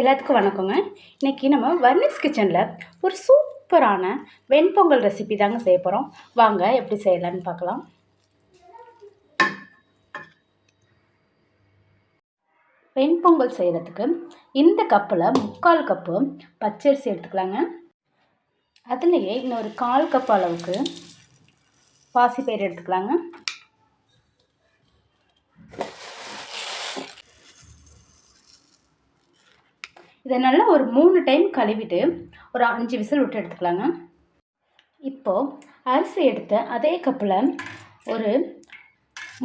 எல்லாத்துக்கும் வணக்கங்க. இன்றைக்கி நம்ம வர்னிஸ் கிச்சனில் ஒரு சூப்பரான வெண்பொங்கல் ரெசிபி தாங்க செய்ய போகிறோம் வாங்க எப்படி செய்யலான்னு பார்க்கலாம். வெண்பொங்கல் செய்கிறதுக்கு இந்த கப்பில் முக்கால் கப்பு பச்சரிசி எடுத்துக்கலாங்க. அதுலேயே இன்னொரு கால் கப் அளவுக்கு பாசிப்பயிறு எடுத்துக்கலாங்க. இதை நல்லா ஒரு மூணு டைம் கழுவிட்டு ஒரு அஞ்சு விசில் விட்டு எடுத்துக்கலாங்க. இப்போது அரிசி எடுத்து அதே கப்பில் ஒரு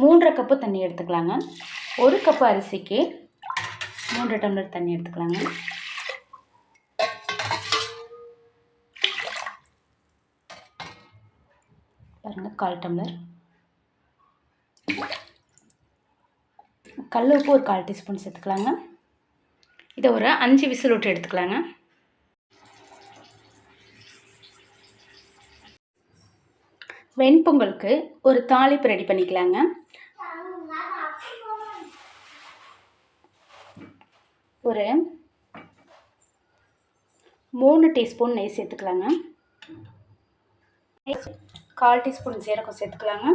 மூன்றரை கப்பு தண்ணி எடுத்துக்கலாங்க. ஒரு கப்பு அரிசிக்கு மூன்று டம்ளர் தண்ணி எடுத்துக்கலாங்க. பாருங்கள் கால் டம்ளர் கல் உப்பு ஒரு கால் டீஸ்பூன் சேர்த்துக்கலாங்க. இதை ஒரு அஞ்சு விசில் விட்டு எடுத்துக்கலாங்க. வெண்பொங்கலுக்கு ஒரு தாளிப்பு ரெடி பண்ணிக்கலாங்க. ஒரு மூணு டீஸ்பூன் நெய் சேர்த்துக்கலாங்க. கால் டீஸ்பூன் சீரகம் சேர்த்துக்கலாங்க.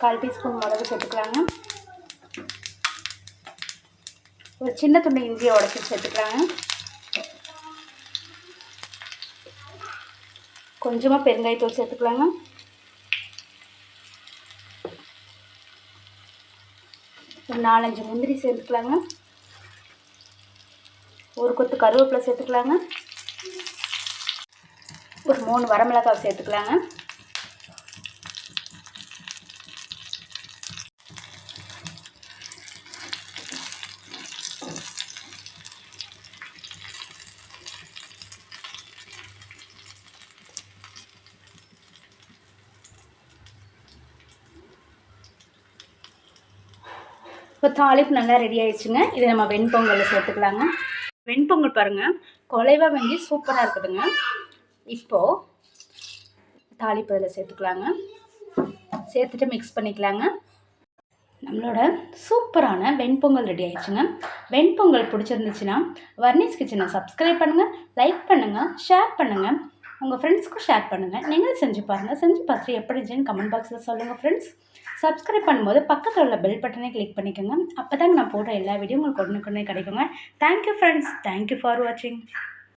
கால் டீஸ்பூன் மிளகு சேர்த்துக்கலாங்க. ஒரு சின்ன துண்டு இஞ்சியை உடச்சி சேர்த்துக்கலாங்க. கொஞ்சமாக பெருங்காயத்தூள் சேர்த்துக்கலாங்க. ஒரு நாலஞ்சு முந்திரி சேர்த்துக்கலாங்க. ஒரு கொத்து கருவேப்பிலை சேர்த்துக்கலாங்க. ஒரு மூணு வரமிளகாய் சேர்த்துக்கலாங்க. இப்போ தாளிப்பு நல்லா ரெடி ஆயிடுச்சுங்க. இதை நம்ம வெண்பொங்கலில் சேர்த்துக்கலாங்க. வெண்பொங்கல் பாருங்கள் குலைவாக வெங்கி சூப்பராக இருக்குதுங்க. இப்போது தாளிப்பு இதில் சேர்த்துக்கலாங்க. சேர்த்துட்டு மிக்ஸ் பண்ணிக்கலாங்க. நம்மளோட சூப்பரான வெண்பொங்கல் ரெடி ஆயிடுச்சுங்க. வெண்பொங்கல் பிடிச்சிருந்துச்சுன்னா வர்னிஸ் கிச்சனை சப்ஸ்கிரைப் பண்ணுங்கள் லைக் பண்ணுங்கள் ஷேர் பண்ணுங்கள் உங்கள் ஃப்ரெண்ட்ஸ்க்கும் ஷேர் பண்ணுங்கள் நீங்களும் செஞ்சு பாருங்கள் செஞ்சு பார்த்துட்டு எப்படி இருந்துச்சுன்னு கமெண்ட் பாக்ஸில் சொல்லுங்கள் ஃப்ரெண்ட்ஸ் சப்ஸ்கிரைப் பண்ணும்போது பக்கத்தில் உள்ள பெல் பட்டனை கிளிக் பண்ணிக்கோங்க. அப்போ தான் நான் போடுற எல்லா வீடியோ உங்களுக்கு ஒன்று கொண்டு கிடைக்குங்க தேங்க்யூ ஃப்ரெண்ட்ஸ் தேங்க்யூ ஃபார் வாட்சிங்